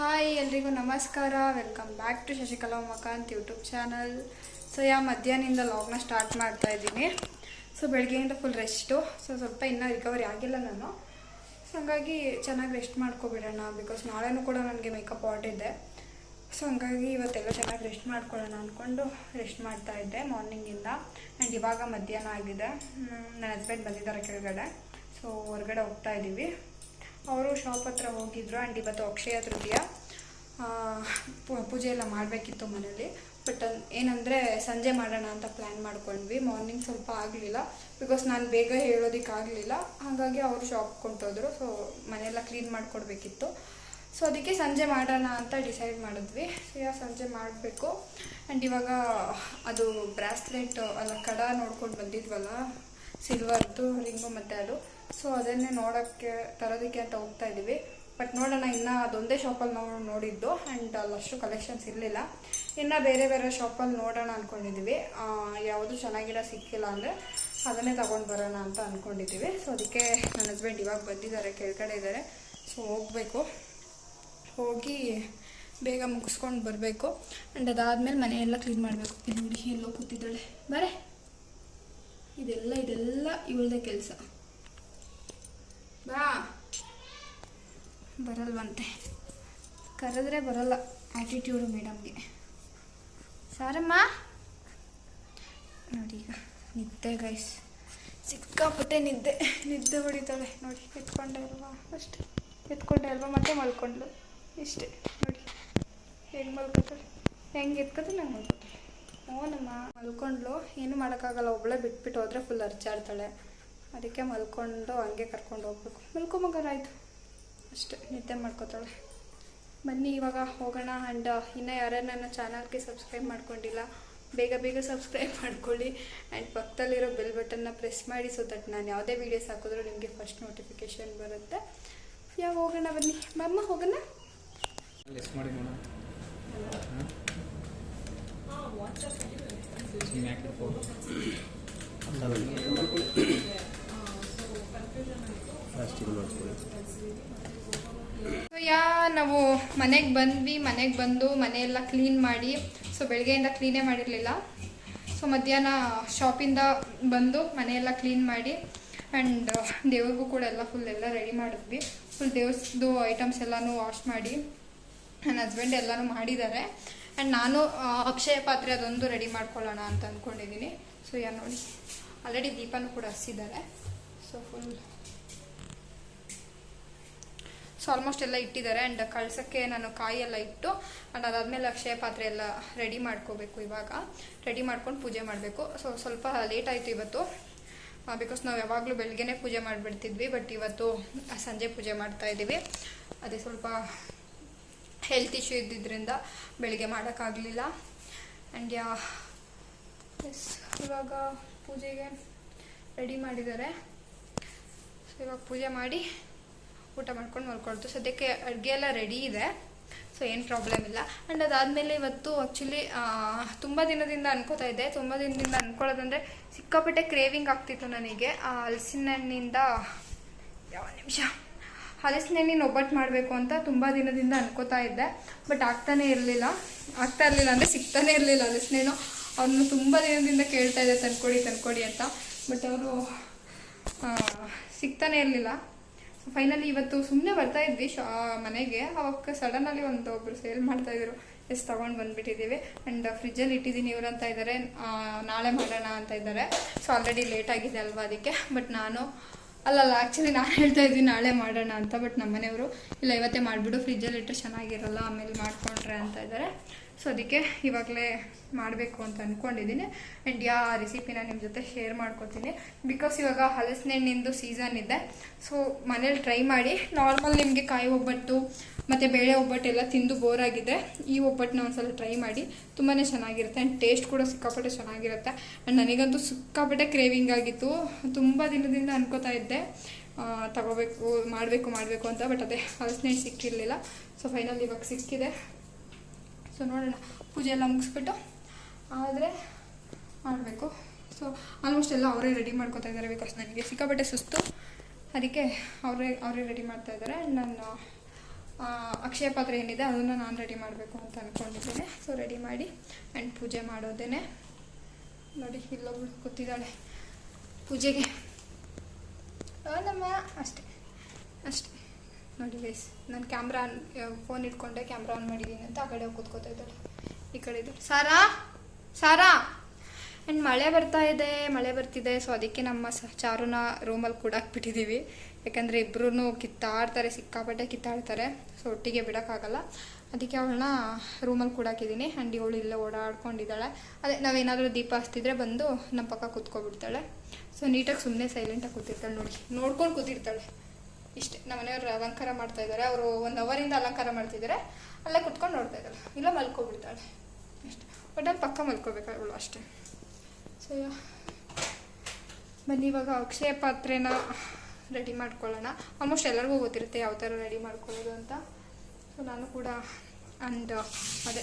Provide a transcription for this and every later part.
Hi ಎಲ್ರಿಗೂ ನಮಸ್ಕಾರ. Welcome back to Shashikala Makanth YouTube channel so yeah, ಮಧ್ಯಾಹ್ನದಿಂದ ಲಾಗ್ನ ಸ್ಟಾರ್ಟ್ ಮಾಡ್ತಾ ಇದ್ದೀನಿ. ಸೊ ಬೆಳಗ್ಗೆಯಿಂದ ಫುಲ್ ರೆಸ್ಟು ಸೊ ಸ್ವಲ್ಪ ಇನ್ನೂ ರಿಕವರಿ ಆಗಿಲ್ಲ ನಾನು. ಸೊ ಹಂಗಾಗಿ ಚೆನ್ನಾಗಿ ರೆಸ್ಟ್ ಮಾಡ್ಕೊಬಿಡೋಣ ಬಿಕಾಸ್ ನಾಳೆನೂ ಕೂಡ ನನಗೆ ಮೇಕಪ್ ಇದೆ. ಸೊ ಹಂಗಾಗಿ ಇವತ್ತೆಲ್ಲ ಚೆನ್ನಾಗಿ ರೆಸ್ಟ್ ಮಾಡ್ಕೊಳ್ಳೋಣ ಅಂದ್ಕೊಂಡು ರೆಸ್ಟ್ ಮಾಡ್ತಾ ಇದ್ದೆ ಮಾರ್ನಿಂಗಿಂದ ಆ್ಯಂಡ್ ಇವಾಗ ಮಧ್ಯಾಹ್ನ ಆಗಿದೆ. ನನ್ನ ಹಸ್ಬೆಂಡ್ ಬಂದಿದ್ದಾರೆ ಕೆಳಗಡೆ. ಸೊ ಹೊರಗಡೆ ಹೋಗ್ತಾ ಇದ್ದೀವಿ ಅವರು ಶಾಪ್ ಹತ್ರ ಹೋಗಿದ್ರು ಆ್ಯಂಡ್ ಇವತ್ತು ಅಕ್ಷಯ ತೃತೀಯ. ಪೂಜೆ ಎಲ್ಲ ಮಾಡಬೇಕಿತ್ತು ಮನೇಲಿ. ಬಟ್ ಏನಂದರೆ ಸಂಜೆ ಮಾಡೋಣ ಅಂತ ಪ್ಲ್ಯಾನ್ ಮಾಡ್ಕೊಂಡ್ವಿ. ಮಾರ್ನಿಂಗ್ ಸ್ವಲ್ಪ ಆಗಲಿಲ್ಲ. ಬಿಕಾಸ್ ನಾನು ಬೇಗ ಹೇಳೋದಕ್ಕಾಗಲಿಲ್ಲ ಹಾಗಾಗಿ ಅವರು ಶಾಪ್ ಕೊಂಟೋದ್ರು ಸೊ ಮನೆಯೆಲ್ಲ ಕ್ಲೀನ್ ಮಾಡಿಕೊಡ್ಬೇಕಿತ್ತು. ಸೊ ಅದಕ್ಕೆ ಸಂಜೆ ಮಾಡೋಣ ಅಂತ ಡಿಸೈಡ್ ಮಾಡಿದ್ವಿ. ಸೊ ಯಾ, ಸಂಜೆ ಮಾಡಬೇಕು. ಆ್ಯಂಡ್ ಇವಾಗ ಅದು ಬ್ರಾಸ್ಲೆಟ್ ಅಲ್ಲ, ಕಡ ನೋಡ್ಕೊಂಡು ಬಂದಿದ್ವಲ್ಲ ಸಿಲ್ವರ್ದು ರಿಂಗು ಮತ್ತು ಅದು. ಸೊ ಅದನ್ನೇ ನೋಡೋಕ್ಕೆ, ತರೋದಕ್ಕೆ ಅಂತ ಹೋಗ್ತಾ ಇದ್ದೀವಿ. ಬಟ್ ನೋಡೋಣ, ಇನ್ನು ಅದೊಂದೇ ಶಾಪಲ್ಲಿ ನಾವು ನೋಡಿದ್ದು ಆ್ಯಂಡ್ ಅಲ್ಲಷ್ಟು ಕಲೆಕ್ಷನ್ಸ್ ಇರಲಿಲ್ಲ. ಇನ್ನು ಬೇರೆ ಬೇರೆ ಶಾಪಲ್ಲಿ ನೋಡೋಣ ಅಂದ್ಕೊಂಡಿದ್ದೀವಿ ಯಾವುದು ಚೆನ್ನಾಗಿರೋ ಸಿಕ್ಕಿಲ್ಲ ಅಂದರೆ ಅದನ್ನೇ ತಗೊಂಡು ಬರೋಣ ಅಂತ ಅಂದ್ಕೊಂಡಿದ್ದೀವಿ ಸೊ ಅದಕ್ಕೆ ನನ್ನ ಹಸ್ಬೆಂಡ್ ಇವಾಗ ಬಂದಿದ್ದಾರೆ, ಕೆಳಗಡೆ ಇದ್ದಾರೆ. ಸೊ ಹೋಗಬೇಕು. ಹೋಗಿ ಬೇಗ ಮುಗಿಸ್ಕೊಂಡು ಬರಬೇಕು. ಆ್ಯಂಡ್ ಅದಾದಮೇಲೆ ಮನೆಯೆಲ್ಲ ಕ್ಲೀನ್ ಮಾಡಬೇಕು. ಇಲ್ಲಿ ಹುಡುಗಿ ಎಲ್ಲೋ ಕೂತಿದ್ದಾಳೆ. ಬರೇ. ಇದೆಲ್ಲ ಇದೆಲ್ಲ ಇವಳದೇ ಕೆಲಸ. ಬಾ. ಬರಲ್ವಂತೆ. ಕರೆದ್ರೆ ಬರಲ್ಲ ಆ್ಯಟಿಟ್ಯೂಡು ಮೇಡಮ್ಗೆ ಸಾರಮ್ಮ. ನೋಡಿ ಈಗ ನಿದ್ದೆ ಗೈಸ್ ಸಿಕ್ಕಾಪಟ್ಟೆ ನಿದ್ದೆ. ನಿದ್ದೆ ಹೊಡಿತಾಳೆ. ನೋಡಿ, ಎತ್ಕೊಂಡೆ ಅಲ್ವಾ? ಅಷ್ಟೇ. ಎತ್ಕೊಂಡೆ ಅಲ್ವಾ? ಮತ್ತೆ ಮಲ್ಕೊಂಡ್ಲು ಇಷ್ಟೇ. ನೋಡಿ, ಹೆಂಗೆ ಮಲ್ಕೋತಾಳೆ? ಹೆಂಗೆ ಎತ್ಕೋತಾಳೆ ನಾನು ಮಲ್ಕೋತಾಳೆ. ಓನಮ್ಮ. ಮಲ್ಕೊಂಡ್ಲು ಏನು ಮಾಡೋಕ್ಕಾಗಲ್ಲ. ಒಬ್ಬಳೇ ಬಿಟ್ಬಿಟ್ಟು ಹೋದ್ರೆ ಫುಲ್ ಅರ್ಚಾಡ್ತಾಳೆ ಅದಕ್ಕೆ ಮಲ್ಕೊಂಡು ಹಂಗೆ ಕರ್ಕೊಂಡು ಹೋಗ್ಬೇಕು ಮಲ್ಕೊಂಬಗಾರಾಯ್ತು ಅಷ್ಟೇ ನಿದ್ದೆ ಮಾಡ್ಕೋತಾಳೆ ಬನ್ನಿ ಇವಾಗ ಹೋಗೋಣ ಆ್ಯಂಡ್ ಇನ್ನೂ ಯಾರ್ಯಾರು ನನ್ನ ಚಾನಲ್ಗೆ ಸಬ್ಸ್ಕ್ರೈಬ್ ಮಾಡ್ಕೊಂಡಿಲ್ಲ ಬೇಗ ಬೇಗ ಸಬ್ಸ್ಕ್ರೈಬ್ ಮಾಡ್ಕೊಳ್ಳಿ ಆ್ಯಂಡ್ ಪಕ್ಕದಲ್ಲಿರೋ ಬೆಲ್ ಬಟನ್ನ ಪ್ರೆಸ್ ಮಾಡಿ ಸೊ ದಟ್ ನಾನು ಯಾವುದೇ ವೀಡಿಯೋಸ್ ಹಾಕಿದ್ರೂ ನಿಮಗೆ ಫಸ್ಟ್ ನೋಟಿಫಿಕೇಷನ್ ಬರುತ್ತೆ ಯಾವ ಹೋಗೋಣ ಬನ್ನಿ ಮಮ್ಮ ಹೋಗೋಣ ಲೆಸ್ ಮಾಡಿ ನೋಡೋಣ ಯಾಕೆ ಫೋಟೋ ಯಾ ನಾವು ಮನೆಗೆ ಬಂದ್ವಿ, ಮನೆಗೆ ಬಂದು ಮನೆಯೆಲ್ಲ ಕ್ಲೀನ್ ಮಾಡಿ ಸೊ ಬೆಳಗ್ಗೆಯಿಂದ ಕ್ಲೀನೇ ಮಾಡಿರಲಿಲ್ಲ. ಸೊ ಮಧ್ಯಾಹ್ನ ಶಾಪಿಂದ ಬಂದು ಮನೆಯೆಲ್ಲ ಕ್ಲೀನ್ ಮಾಡಿ ಆ್ಯಂಡ್ ದೇವ್ರಿಗೂ ಕೂಡ ಎಲ್ಲ ಫುಲ್ ಎಲ್ಲ ರೆಡಿ ಮಾಡಿದ್ವಿ. ಫುಲ್ ದೇವ್ರದ್ದು ಐಟಮ್ಸ್ ಎಲ್ಲನೂ ವಾಶ್ ಮಾಡಿ, ನನ್ನ ಹಸ್ಬೆಂಡ್ ಎಲ್ಲನೂ ಮಾಡಿದ್ದಾರೆ. ಆ್ಯಂಡ್ ನಾನು ಅಕ್ಷಯ ಪಾತ್ರೆ ಅದೊಂದು ರೆಡಿ ಮಾಡ್ಕೊಳ್ಳೋಣ ಅಂತ ಅಂದ್ಕೊಂಡಿದ್ದೀನಿ ಸೊ ಯಾ ನೋಡಿ ಆಲ್ರೆಡಿ ದೀಪನೂ ಕೂಡ ಹಚ್ಚಿದ್ದಾರೆ. ಸೊ ಫುಲ್ ಸೊ ಆಲ್ಮೋಸ್ಟ್ ಎಲ್ಲ ಇಟ್ಟಿದ್ದಾರೆ ಆ್ಯಂಡ್ ಕಳ್ಸೋಕ್ಕೆ ನಾನು ಕಾಯಿ ಎಲ್ಲ ಇಟ್ಟು ಆ್ಯಂಡ್ ಅದಾದಮೇಲೆ ಅಕ್ಷಯ ಪಾತ್ರೆ ಎಲ್ಲ ರೆಡಿ ಮಾಡ್ಕೋಬೇಕು ಇವಾಗ. ರೆಡಿ ಮಾಡ್ಕೊಂಡು ಪೂಜೆ ಮಾಡಬೇಕು. ಸೊ ಸ್ವಲ್ಪ ಲೇಟ್ ಆಯಿತು ಇವತ್ತು. ಬಿಕಾಸ್ ನಾವು ಯಾವಾಗಲೂ ಬೆಳಗ್ಗೆನೇ ಪೂಜೆ ಮಾಡಿಬಿಡ್ತಿದ್ವಿ ಬಟ್ ಇವತ್ತು ಸಂಜೆ ಪೂಜೆ ಮಾಡ್ತಾ ಇದ್ದೀವಿ. ಅದೇ ಸ್ವಲ್ಪ ಹೆಲ್ತ್ ಇಶ್ಯೂ ಇದ್ದಿದ್ದರಿಂದ ಬೆಳಿಗ್ಗೆ ಮಾಡೋಕ್ಕಾಗಲಿಲ್ಲ. ಆ್ಯಂಡ್ ಯಾ ಇವಾಗ ಪೂಜೆಗೆ ರೆಡಿ ಮಾಡಿದ್ದಾರೆ. ಇವಾಗ ಪೂಜೆ ಮಾಡಿ ಊಟ ಮಾಡ್ಕೊಂಡು ಮಲ್ಕೊಳ್ತು ಸದ್ಯಕ್ಕೆ ಅಡುಗೆ ಎಲ್ಲ ರೆಡಿ ಇದೆ. ಸೊ ಏನು ಪ್ರಾಬ್ಲಮ್ ಇಲ್ಲ. ಆ್ಯಂಡ್ ಅದಾದಮೇಲೆ ಇವತ್ತು ಆ್ಯಕ್ಚುಲಿ ತುಂಬ ದಿನದಿಂದ ಅನ್ಕೋತಾ ಇದ್ದೆ. ತುಂಬ ದಿನದಿಂದ ಅನ್ಕೊಳ್ಳೋದಂದರೆ ಸಿಕ್ಕಾಪಟ್ಟೆ ಕ್ರೇವಿಂಗ್ ಆಗ್ತಿತ್ತು ನನಗೆ. ಆ ಹಲಸಿನ ಹಣ್ಣಿಂದ ಯಾವ ನಿಮಿಷ ಹಲಸಿನ ಹಣ್ಣಿನ ಒಬ್ಬಟ್ಟು ಮಾಡಬೇಕು ಅಂತ ತುಂಬ ದಿನದಿಂದ ಅನ್ಕೋತಾ ಇದ್ದೆ. ಬಟ್ ಆಗ್ತಾನೆ ಇರಲಿಲ್ಲ. ಆಗ್ತಾ ಇರಲಿಲ್ಲ ಅಂದರೆ ಸಿಗ್ತಾನೆ ಇರಲಿಲ್ಲ ಹಲಸಿನ ಹಣ್ಣು ಅವ್ರನ್ನ ತುಂಬ ದಿನದಿಂದ ಕೇಳ್ತಾ ಇದ್ದೆ ತಂದ್ಕೊಡಿ ತಂದ್ಕೊಡಿ ಅಂತ. ಬಟ್ ಅವರು ಸಿಗ್ತಾನೆ ಇರಲಿಲ್ಲ. ಸೊ ಫೈನಲಿ ಇವತ್ತು ಸುಮ್ಮನೆ ಬರ್ತಾ ಇದ್ವಿ ಶಾ ಮನೆಗೆ. ಅವಾಗ ಸಡನ್ನಲ್ಲಿ ಒಂದು ಒಬ್ರು ಸೇಲ್ ಮಾಡ್ತಾ ಇದ್ರು. ಎಸ್, ತೊಗೊಂಡು ಬಂದ್ಬಿಟ್ಟಿದ್ದೀವಿ ಆ್ಯಂಡ್ ಫ್ರಿಜ್ಜಲ್ಲಿ ಇಟ್ಟಿದ್ದೀನಿ ಇವ್ರು ಅಂತ ಇದ್ದಾರೆ ನಾಳೆ ಮಾಡೋಣ ಅಂತ ಇದ್ದಾರೆ ಸೊ ಆಲ್ರೆಡಿ ಲೇಟ್ ಆಗಿದೆ ಅಲ್ವಾ ಅದಕ್ಕೆ. ಬಟ್ ನಾನು, ಅಲ್ಲಲ್ಲ ಆ್ಯಕ್ಚುಲಿ ನಾನು ಹೇಳ್ತಾ ಇದ್ದೀನಿ ನಾಳೆ ಮಾಡೋಣ ಅಂತ. ಬಟ್ ನಮ್ಮ ಮನೆಯವರು ಇಲ್ಲ, ಇವತ್ತೇ ಮಾಡಿಬಿಡು. ಫ್ರಿಜ್ಜಲ್ಲಿ ಇಟ್ಟರೆ ಚೆನ್ನಾಗಿರಲ್ಲ. ಆಮೇಲೆ ಮಾಡಿಕೊಂಡ್ರೆ ಅಂತ ಇದ್ದಾರೆ ಸೊ ಅದಕ್ಕೆ ಇವಾಗಲೇ ಮಾಡಬೇಕು ಅಂತ ಅಂದ್ಕೊಂಡಿದ್ದೀನಿ ಆ್ಯಂಡ್ ಯಾ ರೆಸಿಪಿನ ನಿಮ್ಮ ಜೊತೆ ಶೇರ್ ಮಾಡ್ಕೊತೀನಿ. ಬಿಕಾಸ್ ಇವಾಗ ಹಲಸಿನ ಹಣ್ಣಿಂದು ಸೀಸನ್ ಇದೆ. ಸೊ ಮನೇಲಿ ಟ್ರೈ ಮಾಡಿ. ನಾರ್ಮಲ್ ನಿಮಗೆ ಕಾಯಿ ಒಬ್ಬಟ್ಟು, ಮತ್ತು ಬೇಳೆ ಒಬ್ಬಟ್ಟು ಎಲ್ಲ ತಿಂದು ಬೋರ್ ಆಗಿದೆ. ಈ ಒಬ್ಬಟ್ಟನ್ನ ಒಂದ್ಸಲ ಟ್ರೈ ಮಾಡಿ. ತುಂಬಾ ಚೆನ್ನಾಗಿರುತ್ತೆ. ಆ್ಯಂಡ್ ಟೇಸ್ಟ್ ಕೂಡ ಸಿಕ್ಕಾಪಟ್ಟೆ ಚೆನ್ನಾಗಿರುತ್ತೆ. ಆ್ಯಂಡ್ ನನಗಂತೂ ಸಿಕ್ಕಾಪಟ್ಟೆ ಕ್ರೇವಿಂಗ್ ಆಗಿತ್ತು. ತುಂಬ ದಿನದಿಂದ ಅನ್ಕೋತಾ ಇದ್ದೆ. ತಗೋಬೇಕು, ಮಾಡಬೇಕು ಮಾಡಬೇಕು ಅಂತ. ಬಟ್ ಅದೇ ಹಲಸಿನ ಸಿಕ್ಕಿರಲಿಲ್ಲ. ಸೊ ಫೈನಲ್ ಇವಾಗ ಸಿಕ್ಕಿದೆ. ಸೊ ನೋಡೋಣ. ಪೂಜೆ ಎಲ್ಲ ಮುಗಿಸ್ಬಿಟ್ಟು ಆದರೆ ಮಾಡಬೇಕು. ಸೊ ಆಲ್ಮೋಸ್ಟ್ ಎಲ್ಲ ಅವರೇ ರೆಡಿ ಮಾಡ್ಕೋತಾ ಇದ್ದಾರೆ ಬಿಕಾಸ್ ನನಗೆ ಸಿಕ್ಕಾಪಟ್ಟೆ ಸುಸ್ತು. ಅದಕ್ಕೆ ಅವರೇ ಅವರೇ ರೆಡಿ ಮಾಡ್ತಾ ಇದ್ದಾರೆ. ನಾನು ಅಕ್ಷಯ ಪಾತ್ರೆ ಏನಿದೆ ಅದನ್ನು ನಾನು ರೆಡಿ ಮಾಡಬೇಕು ಅಂತ ಅಂದ್ಕೊಂಡಿದ್ದೇನೆ ಸೊ ರೆಡಿ ಮಾಡಿ ಆ್ಯಂಡ್ ಪೂಜೆ ಮಾಡೋದೇನೆ. ನೋಡಿ, ಇಲ್ಲೊಬ್ಳು ಕೂತಿದ್ದಾಳೆ ಪೂಜೆಗೆ. ನಮ್ಮ, ಅಷ್ಟೇ. ಅಷ್ಟೇ. ನೋಡಿ ಗೈಸ್ ನಾನು ಕ್ಯಾಮ್ರಾ ಆನ್ ಫೋನ್ ಇಟ್ಕೊಂಡೆ ಕ್ಯಾಮ್ರಾ ಆನ್ ಮಾಡಿದ್ದೀನಿ ಅಂತ ಆ ಕಡೆ ಕೂತ್ಕೋತಾ ಇದ್ದಾಳೆ, ಈ ಕಡೆ ಇದ್ದಾಳೆ. ಸಾರಾ? ಸಾರಾ? ಆ್ಯಂಡ್ ಮಳೆ ಬರ್ತಾ ಇದೆ, ಮಳೆ ಬರ್ತಿದೆ ಸೊ ಅದಕ್ಕೆ ನಮ್ಮ ಸ, ಚಾರುನ ರೂಮಲ್ಲಿ ಕೂಡಾಕ್ಬಿಟ್ಟಿದ್ದೀವಿ ಯಾಕಂದರೆ ಇಬ್ಬರೂ ಕಿತ್ತಾಡ್ತಾರೆ, ಸಿಕ್ಕಾಪಟ್ಟೆ ಕಿತ್ತಾಡ್ತಾರೆ ಸೊ ಒಟ್ಟಿಗೆ ಬಿಡೋಕ್ಕಾಗಲ್ಲ. ಅದಕ್ಕೆ ಅವಳನ್ನ ರೂಮಲ್ಲಿ ಕೂಡಾಕಿದ್ದೀನಿ ಆ್ಯಂಡ್ ಇವಳು ಇಲ್ಲೇ ಓಡಾಡ್ಕೊಂಡಿದ್ದಾಳೆ. ಅದೇ, ನಾವೇನಾದರೂ ದೀಪ ಹಚ್ತಿದ್ರೆ ಬಂದು ನಮ್ಮ ಪಕ್ಕ ಕೂತ್ಕೊಬಿಡ್ತಾಳೆ. ಸೊ ನೀಟಾಗಿ ಸುಮ್ಮನೆ ಸೈಲೆಂಟಾಗಿ ಕೂತಿರ್ತಾಳೆ ನೋಡಿ. ನೋಡ್ಕೊಂಡು ಕೂತಿರ್ತಾಳೆ. ಇಷ್ಟೇ, ನಮ್ಮ ಮನೆಯವರು ಅಲಂಕಾರ ಮಾಡ್ತಾ ಇದ್ದಾರೆ. ಅವರು ಒಂದು ಅವರಿಂದ ಅಲಂಕಾರ ಮಾಡ್ತಿದ್ದಾರೆ. ಅಲ್ಲೇ ಕುತ್ಕೊಂಡು ನೋಡ್ತಾ ಇದ್ದಾಳೆ ಇಲ್ಲ ಮಲ್ಕೊಬಿಡ್ತಾಳೆ. ಅಷ್ಟೇ. ಒಟ್ಟಲ್ಲಿ ಪಕ್ಕ ಮಲ್ಕೋಬೇಕು ಅವಳು ಅಷ್ಟೇ. ಸೊ ಬನ್ನಿ, ಇವಾಗ ಅಕ್ಷಯ ಪಾತ್ರೆನ ರೆಡಿ ಮಾಡ್ಕೊಳ್ಳೋಣ. ಆಲ್ಮೋಸ್ಟ್ ಎಲ್ಲರಿಗೂ ಗೊತ್ತಿರುತ್ತೆ ಯಾವ ಥರ ರೆಡಿ ಮಾಡ್ಕೊಳ್ಳೋದು ಅಂತ. ಸೊ ನಾನು ಕೂಡ ಅಂಡ್ ಅದೇ.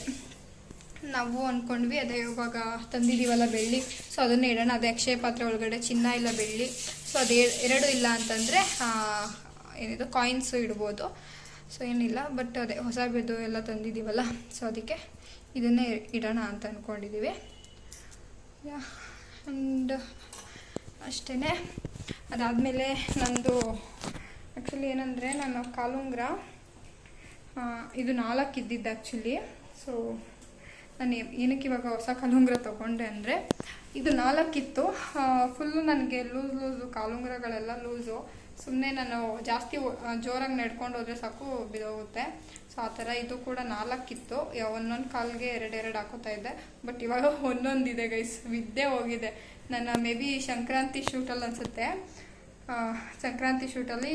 ನಾವು ಅಂದ್ಕೊಂಡ್ವಿ ಅದೇ ಇವಾಗ ತಂದಿದ್ದೀವಲ್ಲ ಬೆಳ್ಳಿ. ಸೊ ಅದನ್ನೇ ಇಡೋಣ. ಅದೇ ಅಕ್ಷಯ ಪಾತ್ರೆ ಒಳಗಡೆ ಚಿನ್ನ ಇಲ್ಲ ಬೆಳ್ಳಿ. ಸೊ ಅದೇ ಎರಡು ಇಲ್ಲ ಅಂತಂದರೆ ಏನಿದು ಕಾಯಿನ್ಸು ಇಡ್ಬೋದು. ಸೊ ಏನಿಲ್ಲ ಬಟ್ ಅದೇ ಹೊಸ ಬೆದ್ದು ಎಲ್ಲ ತಂದಿದ್ದೀವಲ್ಲ ಸೊ ಅದಕ್ಕೆ ಇದನ್ನೇ ಇಡೋಣ ಅಂತ ಅಂದ್ಕೊಂಡಿದ್ದೀವಿ ಆ್ಯಂಡ್ ಅಷ್ಟೇ ಅದಾದಮೇಲೆ ನಂದು ಆ್ಯಕ್ಚುಲಿ ಏನಂದರೆ, ನಾನು ಕಾಲುಂಗ್ರ ಇದು ನಾಲ್ಕು ಇದ್ದಿದ್ದು ಆ್ಯಕ್ಚುಲಿ ಸೊ ನಾನು ಏನಕ್ಕೆ ಇವಾಗ ಹೊಸ ಕಾಲುಂಗ್ರ ತೊಗೊಂಡೆ ಅಂದರೆ, ಇದು ನಾಲ್ಕಿತ್ತು. ಫುಲ್ಲು ನನಗೆ ಲೂಸ್, ಲೂಸು, ಕಾಲುಂಗ್ರಗಳೆಲ್ಲ ಲೂಸು. ಸುಮ್ಮನೆ ನಾನು ಜಾಸ್ತಿ ಜೋರಾಗಿ ನಡ್ಕೊಂಡು ಹೋದರೆ ಸಾಕು ಬಿದೋಗುತ್ತೆ. ಸೊ ಆ ಥರ ಇದು ಕೂಡ ನಾಲ್ಕಿತ್ತು. ಒಂದೊಂದು ಕಾಲ್ಗೆ ಎರಡೆರಡು ಹಾಕೋತಾ ಇದ್ದೆ. ಬಟ್ ಇವಾಗ ಒಂದೊಂದಿದೆ ಗೈಸ್ ವಿದ್ಯೆ ಹೋಗಿದೆ. ನನ್ನ ಮೇ ಬಿ ಸಂಕ್ರಾಂತಿ ಶೂಟಲ್ಲಿ ಅನಿಸುತ್ತೆ. ಸಂಕ್ರಾಂತಿ ಶೂಟಲ್ಲಿ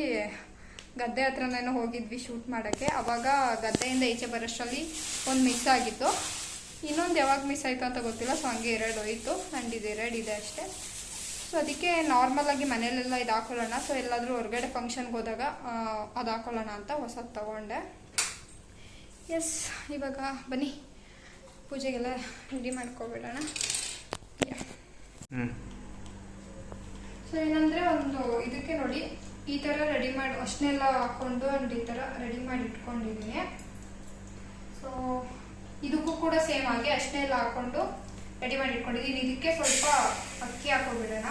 ಗದ್ದೆ ಹತ್ರನೇನೋ ಹೋಗಿದ್ವಿ ಶೂಟ್ ಮಾಡೋಕ್ಕೆ. ಅವಾಗ ಗದ್ದೆಯಿಂದ ಈಚೆ ಬರೋಷ್ಟರಲ್ಲಿ ಒಂದು ಮಿಸ್ ಆಗಿತ್ತು. ಇನ್ನೊಂದು ಯಾವಾಗ ಮಿಸ್ ಆಯಿತು ಅಂತ ಗೊತ್ತಿಲ್ಲ. ಸೊ ಹಂಗೆ ಎರಡು ಹೋಯಿತು. ಆ್ಯಂಡ್ ಇದು ಎರಡು ಇದೆ ಅಷ್ಟೇ. ಸೊ ಅದಕ್ಕೆ ನಾರ್ಮಲಾಗಿ ಮನೇಲೆಲ್ಲ ಇದು ಹಾಕೊಳ್ಳೋಣ. ಸೊ ಎಲ್ಲಾದರೂ ಹೊರಗಡೆ ಫಂಕ್ಷನ್ಗೆ ಹೋದಾಗ ಅದು ಹಾಕೊಳ್ಳೋಣ ಅಂತ ಹೊಸದು ತಗೊಂಡೆ. ಎಸ್ ಇವಾಗ ಬನ್ನಿ. ಪೂಜೆಗೆಲ್ಲ ರೆಡಿ ಮಾಡ್ಕೊಬಿಡೋಣ. ಸೊ ಏನಂದರೆ ಒಂದು ಇದಕ್ಕೆ ನೋಡಿ ಈ ತರ ರೆಡಿ ಮಾಡಿ ಅಷ್ಟನ್ನೆಲ್ಲ ಹಾಕೊಂಡು ಅಂಡ್ ಈ ತರ ರೆಡಿ ಮಾಡಿ ಇಟ್ಕೊಂಡಿದ್ದೀನಿ ಸೊ ಇದಕ್ಕೂ ಕೂಡ ಸೇಮ್ ಆಗಿ ಅಷ್ಟನ್ನೆಲ್ಲ ಹಾಕೊಂಡು ರೆಡಿ ಮಾಡಿ ಇಟ್ಕೊಂಡಿದ್ದೀನಿ ಇದಕ್ಕೆ ಸ್ವಲ್ಪ ಅಕ್ಕಿ ಹಾಕೋಬಿಡೋಣ.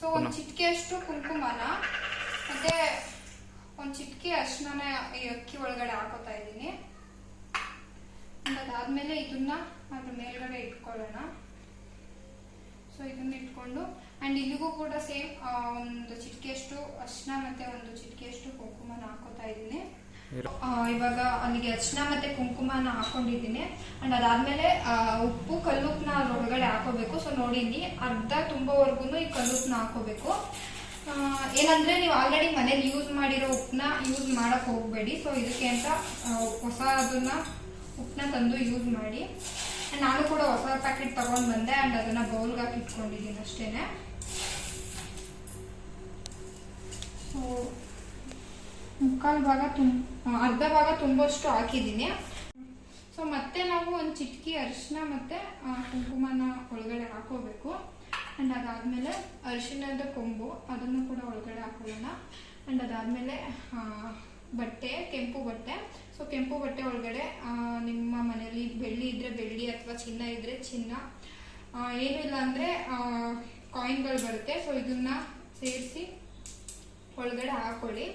ಸೊ ಒಂದು ಚಿಟಿಕೆಯಷ್ಟು ಕುಂಕುಮನ ಮತ್ತೆ ಒಂದು ಚಿಟಿಕೆ ಅರ್ಶಿನ ಈ ಅಕ್ಕಿ ಒಳಗಡೆ ಹಾಕೋತಾ ಇದ್ದೀನಿ. ಅದಾದ್ಮೇಲೆ ಇದನ್ನ ಅದ್ರ ಮೇಲ್ಗಡೆ ಇಟ್ಕೊಳ್ಳೋಣ. ಸೊ ಇದನ್ನ ಇಟ್ಕೊಂಡು ಅಂಡ್ ಇಲ್ಲಿಗೂ ಕೂಡ ಸೇಮ್ ಒಂದು ಚಿಟಿಕೆಯಷ್ಟು ಅಷ್ಟನ ಮತ್ತೆ ಒಂದು ಚಿಟಿಕೆಯಷ್ಟು ಕುಂಕುಮನ ಹಾಕೋತಾ ಇದ್ದೀನಿ. ಆ, ಇವಾಗ ಅಲ್ಲಿಗೆ ಅರ್ಶಿನ ಮತ್ತೆ ಕುಂಕುಮನ ಹಾಕೊಂಡಿದ್ದೀನಿ. ಅಂಡ್ ಅದಾದ್ಮೇಲೆ ಮೇಲೆ ಉಪ್ಪು ಕಲ್ಲುಪ್ಪನ ಅದ್ರೊಳಗಡೆ ಹಾಕೋಬೇಕು. ಸೊ ನೋಡಿದ್ದೀನಿ. ಅರ್ಧ ತುಂಬವರೆಗೂ ಈ ಕಲ್ಲುಪ್ಪನ ಹಾಕೋಬೇಕು. ಏನಂದ್ರೆ ನೀವು ಆಲ್ರೆಡಿ ಮನೇಲಿ ಯೂಸ್ ಮಾಡಿರೋ ಉಪ್ಪನ್ನ ಯೂಸ್ ಮಾಡಕ್ ಹೋಗ್ಬೇಡಿ. ಸೊ ಇದಕ್ಕೆ ಅಂತ ಹೊಸ ಅದನ್ನ ಉಪ್ಪನ್ನ ತಂದು ಯೂಸ್ ಮಾಡಿ. ನಾನು ಕೂಡ ಹೊಸ ಪ್ಯಾಕೆಟ್ ತಗೊಂಡ್ ಬಂದೆ. ಅಂಡ್ ಅದನ್ನ ಬೌಲ್ಗೆ ಹಾಕಿ ಇಟ್ಕೊಂಡಿದ್ದೀನಿ ಅಷ್ಟೇನೆ. ಸೊ ಮುಕ್ಕಾಲು ಭಾಗ ತುಂಬ ಅರ್ಧ ಭಾಗ ತುಂಬಷ್ಟು ಹಾಕಿದ್ದೀನಿ. ಸೊ ಮತ್ತೆ ನಾವು ಒಂದು ಚಿಟಕಿ ಅರಿಶಿನ ಮತ್ತೆ ಕುಂಕುಮನ ಒಳಗಡೆ ಹಾಕೋಬೇಕು. ಆ್ಯಂಡ್ ಅದಾದಮೇಲೆ ಅರಿಶಿನದ ಕೊಂಬು, ಅದನ್ನು ಕೂಡ ಒಳಗಡೆ ಹಾಕೊಳ್ಳೋಣ. ಆ್ಯಂಡ್ ಅದಾದಮೇಲೆ ಬಟ್ಟೆ, ಕೆಂಪು ಬಟ್ಟೆ. ಸೊ ಕೆಂಪು ಬಟ್ಟೆ ಒಳಗಡೆ ನಿಮ್ಮ ಮನೆಯಲ್ಲಿ ಬೆಳ್ಳಿ ಇದ್ರೆ ಬೆಳ್ಳಿ ಅಥವಾ ಚಿನ್ನ ಇದ್ರೆ ಚಿನ್ನ. ಏನಿಲ್ಲ ಅಂದರೆ ಕಾಯಿನ್ಗಳು ಬರುತ್ತೆ. ಸೊ ಇದನ್ನ ಸೇರಿಸಿ ಒಳಗಡೆ ಹಾಕೊಳ್ಳಿ.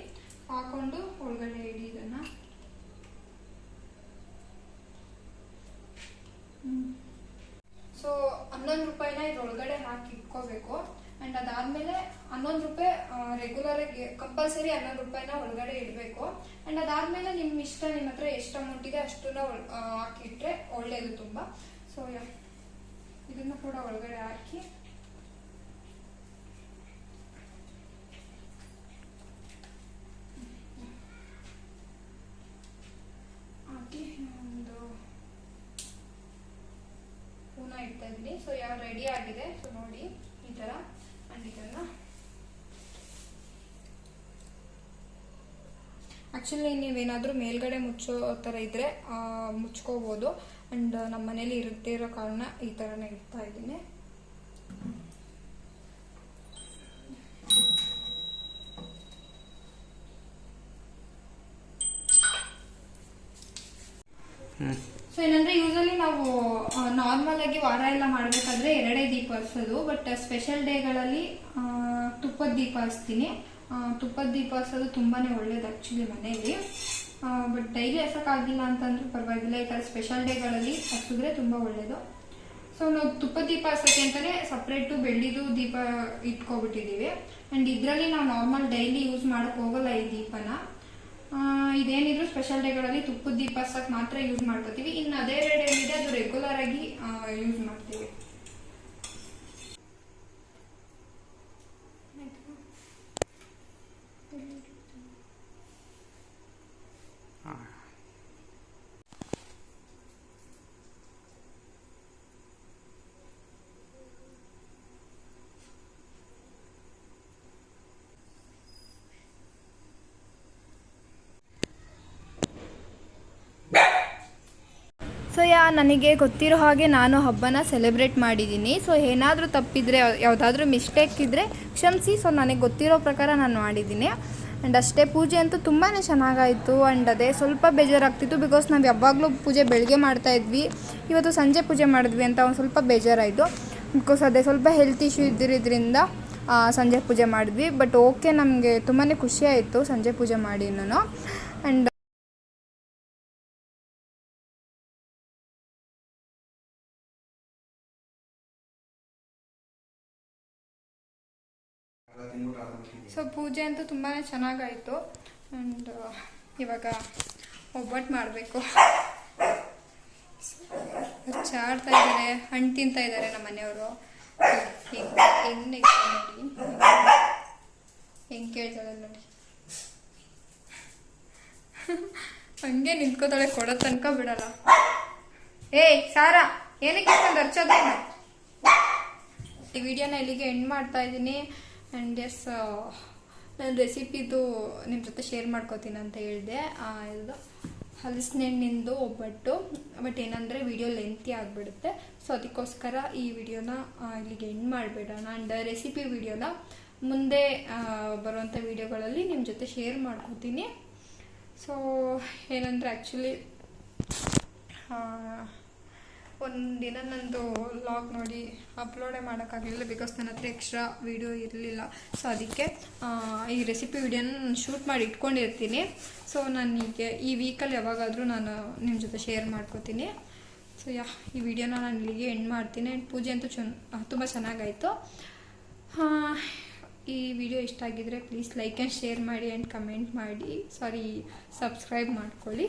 ಹಾಕೊಂಡು ಒಳಗಡೆ ಇಡಿ ಇದನ್ನ. ಸೊ ಹನ್ನೊಂದು ರೂಪಾಯಿನ ಇದ್ರೊಳಗಡೆ ಹಾಕಿ ಇಟ್ಕೋಬೇಕು. ಅಂಡ್ ಅದಾದ್ಮೇಲೆ ಹನ್ನೊಂದು ರೂಪಾಯಿ ರೆಗ್ಯುಲರ್ ಆಗಿ ಕಂಪಲ್ಸರಿ ಹನ್ನೊಂದು ರೂಪಾಯಿನ ಒಳಗಡೆ ಇಡಬೇಕು. ಅಂಡ್ ಅದಾದ್ಮೇಲೆ ನಿಮ್ಮ ಇಷ್ಟ ನಿಮ್ಮ ಹತ್ರ ಎಷ್ಟು ಅಮೌಂಟ್ ಇದೆ ಅಷ್ಟನ್ನ ಹಾಕಿಟ್ರೆ ಒಳ್ಳೇದು ತುಂಬಾ. ಸೊ ಇದನ್ನು ಕೂಡ ಒಳಗಡೆ ಹಾಕಿ. ಆ್ಯಕ್ಚುಲಿ ನೀವೇನಾದರೂ ಮೇಲ್ಗಡೆ ಮುಚ್ಚೋ ಥರ ಇದ್ದರೆ ಮುಚ್ಕೋಬೋದು. ಆ್ಯಂಡ್ ನಮ್ಮ ಮನೇಲಿ ಇರೋ ಕಾರಣ ಈ ಥರನೇ ಇಡ್ತಾ ಇದ್ದೀನಿ. ಸೊ ಏನಂದ್ರೆ ಯೂಸಲಿ ನಾವು ನಾರ್ಮಲ್ ಆಗಿ ವಾರ ಎಲ್ಲ ಮಾಡ್ಬೇಕಾದ್ರೆ ಎರಡೇ ದೀಪ ಹರಿಸೋದು ಬಟ್ ಸ್ಪೆಷಲ್ ಡೇಗಳಲ್ಲಿ ತುಪ್ಪದ ದೀಪ ಹರಿಸ್ತೀನಿ ತುಪ್ಪದ ದೀಪ ಹಸೋದು ತುಂಬಾನೇ ಒಳ್ಳೇದು ಆ್ಯಕ್ಚುಲಿ ಮನೆಯಲ್ಲಿ. ಬಟ್ ಡೈಲಿ ಹರ್ಸೋಕ್ಕಾಗಿಲ್ಲ ಅಂತಂದ್ರೂ ಪರವಾಗಿಲ್ಲ. ಈ ಥರ ಸ್ಪೆಷಲ್ ಡೇಗಳಲ್ಲಿ ಹಸಿದ್ರೆ ತುಂಬ ಒಳ್ಳೆಯದು ಸೊ ನಾವು ತುಪ್ಪದ ದೀಪ ಹರ್ಸೋಕ್ಕೆ ಅಂತಲೇ ಸಪ್ರೇಟು ಬೆಳ್ಳಿದು ದೀಪ ಇಟ್ಕೊಬಿಟ್ಟಿದ್ದೀವಿ. ಆ್ಯಂಡ್ ಇದರಲ್ಲಿ ನಾವು ನಾರ್ಮಲ್ ಡೈಲಿ ಯೂಸ್ ಮಾಡೋಕ್ಕೆ ಹೋಗಲ್ಲ ಈ ದೀಪನ. ಇದೇನಿದ್ರು ಸ್ಪೆಷಲ್ ಡೇಗಳಲ್ಲಿ ತುಪ್ಪದ ದೀಪ ಹಸಕ್ಕೆ ಮಾತ್ರ ಯೂಸ್ ಮಾಡ್ಕೋತೀವಿ. ಇನ್ನು ಅದೇ ರೇಟ್ ಏನಿದೆ ಅದು ರೆಗ್ಯುಲರ್ ಆಗಿ ಯೂಸ್ ಮಾಡ್ತೀವಿ. ಸೊ ಯಾ ನನಗೆ ಗೊತ್ತಿರೋ ಹಾಗೆ ನಾನು ಹಬ್ಬನ ಸೆಲೆಬ್ರೇಟ್ ಮಾಡಿದ್ದೀನಿ. ಸೊ ಏನಾದರೂ ತಪ್ಪಿದರೆ, ಯಾವುದಾದ್ರೂ ಮಿಸ್ಟೇಕ್ ಇದ್ದರೆ ಕ್ಷಮಿಸಿ. ಸೊ ನನಗೆ ಗೊತ್ತಿರೋ ಪ್ರಕಾರ ನಾನು ಮಾಡಿದ್ದೀನಿ. ಆ್ಯಂಡ್ ಅಷ್ಟೇ, ಪೂಜೆ ಅಂತೂ ತುಂಬಾ ಚೆನ್ನಾಗಾಯಿತು. ಆ್ಯಂಡ್ ಅದೇ, ಸ್ವಲ್ಪ ಬೇಜಾರಾಗ್ತಿತ್ತು ಬಿಕಾಸ್ ನಾವು ಯಾವಾಗಲೂ ಪೂಜೆ ಬೆಳಗ್ಗೆ ಮಾಡ್ತಾ ಇದ್ವಿ. ಇವತ್ತು ಸಂಜೆ ಪೂಜೆ ಮಾಡಿದ್ವಿ ಅಂತ ಒಂದು ಸ್ವಲ್ಪ ಬೇಜಾರಾಯಿತು. ಬಿಕಾಸ್ ಅದೇ, ಸ್ವಲ್ಪ ಹೆಲ್ತ್ ಇಶ್ಯೂ ಇದ್ದಿರೋದ್ರಿಂದ ಸಂಜೆ ಪೂಜೆ ಮಾಡಿದ್ವಿ. ಬಟ್ ಓಕೆ ನಮಗೆ ತುಂಬಾ ಖುಷಿ ಆಯಿತು ಸಂಜೆ ಪೂಜೆ ಮಾಡಿ ನಾನು ಆ್ಯಂಡ್ ಸೊ ಪೂಜೆ ಅಂತೂ ತುಂಬಾ ಚೆನ್ನಾಗಾಯಿತು. ಆ್ಯಂಡ್ ಇವಾಗ ಒಬ್ಬಟ್ಟು ಮಾಡಬೇಕು. ಚಾಡ್ತಾ ಇದ್ದಾರೆ, ಹಣ್ಣು ತಿಂತಾ ಇದ್ದಾರೆ ನಮ್ಮ ಮನೆಯವರು. ಹೆಂಗ್, ಹೆಂಗೆ ನೋಡಿ. ಹೆಂಗ್ ಕೇಳ್ತಾಳೆ ನೋಡಿ. ಹಂಗೆ ನಿಂತ್ಕೋತಾಳೆ, ಕೊಡೋ ತನಕ ಬಿಡಲ್ಲ. ಏ ಸಾರಾ, ಏನಕ್ಕೆ ಇಷ್ಟೊಂದು ಈ ವಿಡಿಯೋನ ಇಲ್ಲಿಗೆ ಎಂಡ್ ಮಾಡ್ತಾ ಇದ್ದೀನಿ. ಆ್ಯಂಡ್ ಎಸ್ ನಾನು ರೆಸಿಪಿದು ನಿಮ್ಮ ಜೊತೆ ಶೇರ್ ಮಾಡ್ಕೋತೀನಿ ಅಂತ ಹೇಳಿದೆ. ಇದು ಹಲಸಿನೆಣ್ಣಿಂದು ಒಬ್ಬಟ್ಟು, ಬಟ್ ಏನಂದರೆ ವಿಡಿಯೋ ಲೆಂತಿ ಆಗಿಬಿಡುತ್ತೆ. ಸೊ ಅದಕ್ಕೋಸ್ಕರ ಈ ವಿಡಿಯೋನ ಇಲ್ಲಿಗೆ ಎಂಡ್ ಮಾಡಿಬಿಡೋಣ ಆ್ಯಂಡ್ ರೆಸಿಪಿ ವಿಡಿಯೋನ ಮುಂದೆ ಬರುವಂಥ ವಿಡಿಯೋಗಳಲ್ಲಿ ನಿಮ್ಮ ಜೊತೆ ಶೇರ್ ಮಾಡ್ಕೋತೀನಿ. ಸೊ ಏನಂದರೆ ಆ್ಯಕ್ಚುಲಿ ಒಂದಿನ ನಂದು ಲಾಗ್ ನೋಡಿ ಅಪ್ಲೋಡೇ ಮಾಡೋಕ್ಕಾಗಲಿಲ್ಲ ಬಿಕಾಸ್ ನನ್ನ ಹತ್ರ ಎಕ್ಸ್ಟ್ರಾ ವೀಡಿಯೋ ಇರಲಿಲ್ಲ. ಸೊ ಅದಕ್ಕೆ ಈ ರೆಸಿಪಿ ವಿಡಿಯೋನ ನಾನು ಶೂಟ್ ಮಾಡಿ ಇಟ್ಕೊಂಡಿರ್ತೀನಿ. ಸೊ ನನಗೆ ಈ ವೀಕಲ್ಲಿ ಯಾವಾಗಾದರೂ ನಾನು ನಿಮ್ಮ ಜೊತೆ ಶೇರ್ ಮಾಡ್ಕೋತೀನಿ. ಸೊ ಯಾ, ಈ ವಿಡಿಯೋನ ನಾನು ಇಲ್ಲಿಗೆ ಎಂಡ್ ಮಾಡ್ತೀನಿ. ಆ್ಯಂಡ್ ಪೂಜೆ ಅಂತೂ ಚೆನ್ನ ತುಂಬ ಚೆನ್ನಾಗಾಯಿತು. ಈ ವಿಡಿಯೋ ಇಷ್ಟ ಆಗಿದ್ರೆ ಪ್ಲೀಸ್ ಲೈಕ್ ಆ್ಯಂಡ್ ಶೇರ್ ಮಾಡಿ ಆ್ಯಂಡ್ ಕಮೆಂಟ್ ಮಾಡಿ. ಸಾರಿ ಸಬ್ಸ್ಕ್ರೈಬ್ ಮಾಡ್ಕೊಳ್ಳಿ.